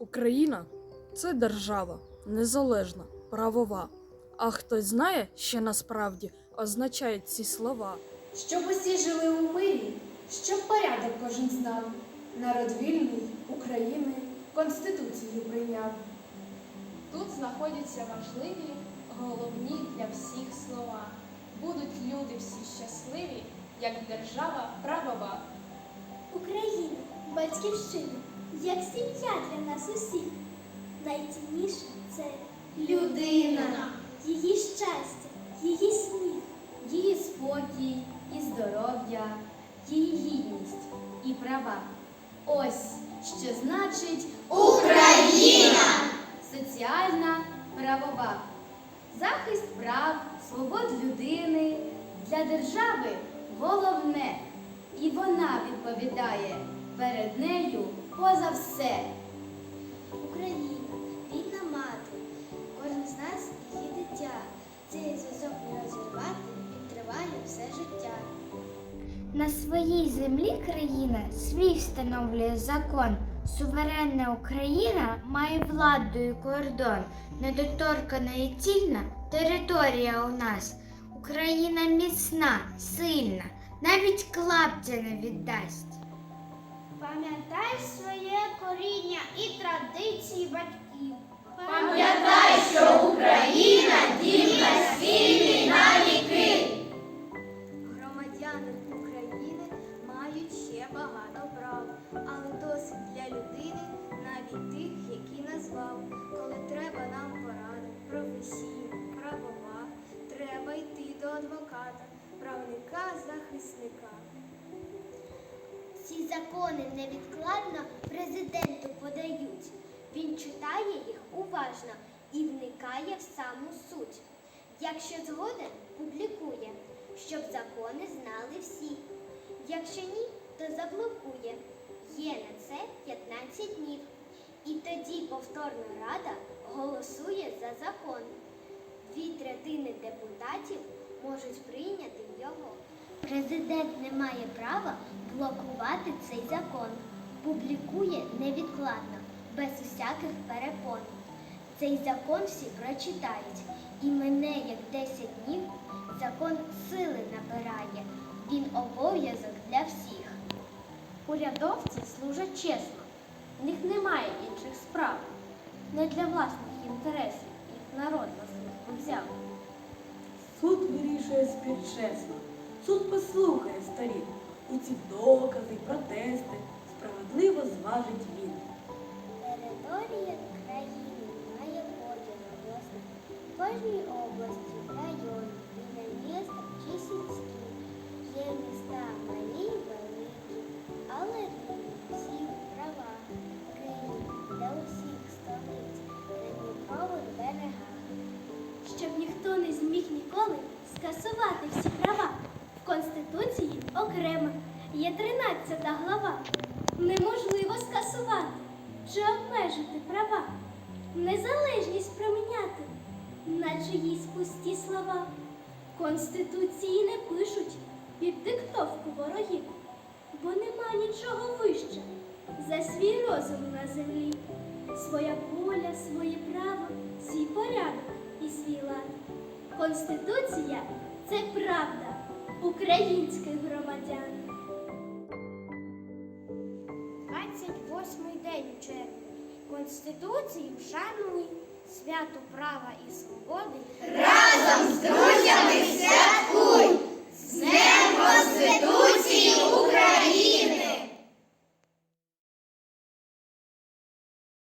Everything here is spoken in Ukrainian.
Україна це держава, незалежна, правова. А хтось знає, що насправді означають ці слова? Щоб усі жили у мирі, щоб порядок кожен знав. Народ вільний України Конституцію прийняв. Тут знаходяться важливі, головні для всіх слова. Будуть люди всі щасливі, як держава правова. Україна, батьківщина, як сім'я для нас усіх. Найцінніше це людина, її щастя, її сміх, її спокій і здоров'я, її гідність і права. Ось що значить Україна! Соціальна правова. Захист прав, свобод людини для держави головне. І вона відповідає перед нею поза все. Україна, рідна мати, кожен з нас її дитя. Цей зв'язок не розірвати, він триває все життя. На своїй землі країна свій встановлює закон. Суверенна Україна має владу і кордон. Недоторкана і цільна територія у нас. Україна міцна, сильна, навіть клаптя не віддасть. Пам'ятай своє коріння і традиції батьків. Пам'ятай, що Україна дім спільний на віки. Громадяни України мають ще багато прав, але досить для людини навіть тих, які назвав. Коли треба нам поради, професійна, правова, треба йти до адвоката, правника, захисника. Ці закони невідкладно президенту подають. Він читає їх уважно і вникає в саму суть. Якщо згоден, публікує, щоб закони знали всі. Якщо ні, то заблокує. Є на це 15 днів. І тоді повторна рада голосує за закон. Дві третини депутатів можуть прийняти його. Президент не має права блокувати цей закон. Публікує невідкладно, без усяких перепон. Цей закон всі прочитають, і мене як 10 днів закон сили набирає. Він обов'язок для всіх. Урядовці служать чесно, в них немає інших справ. Не для власних інтересів їх народ на службу взяв. Суд вирішує спір чесно. Суд послухає сторін. У ці докази, протести справедливо зважить він. Територія країни має поділ на власне. В кожній області, районі, біля міста чи сільські. Є міста малі великі, але рівні всі права. Київ для усіх столиць на Дніпрових берегах. Щоб ніхто не зміг ніколи скасувати всі права. Конституції окремо є 13 глава. Неможливо скасувати чи обмежити права, незалежність проміняти на чиїсь пусті слова. Конституції не пишуть під диктовку ворогів, бо нема нічого вище за свій розум на землі, своя воля, своє право, свій порядок і свій лад. Конституція це правда українських громадян. 28-й день червня червні Конституцію шануй, свято права і свободи. Разом з друзями святкуй!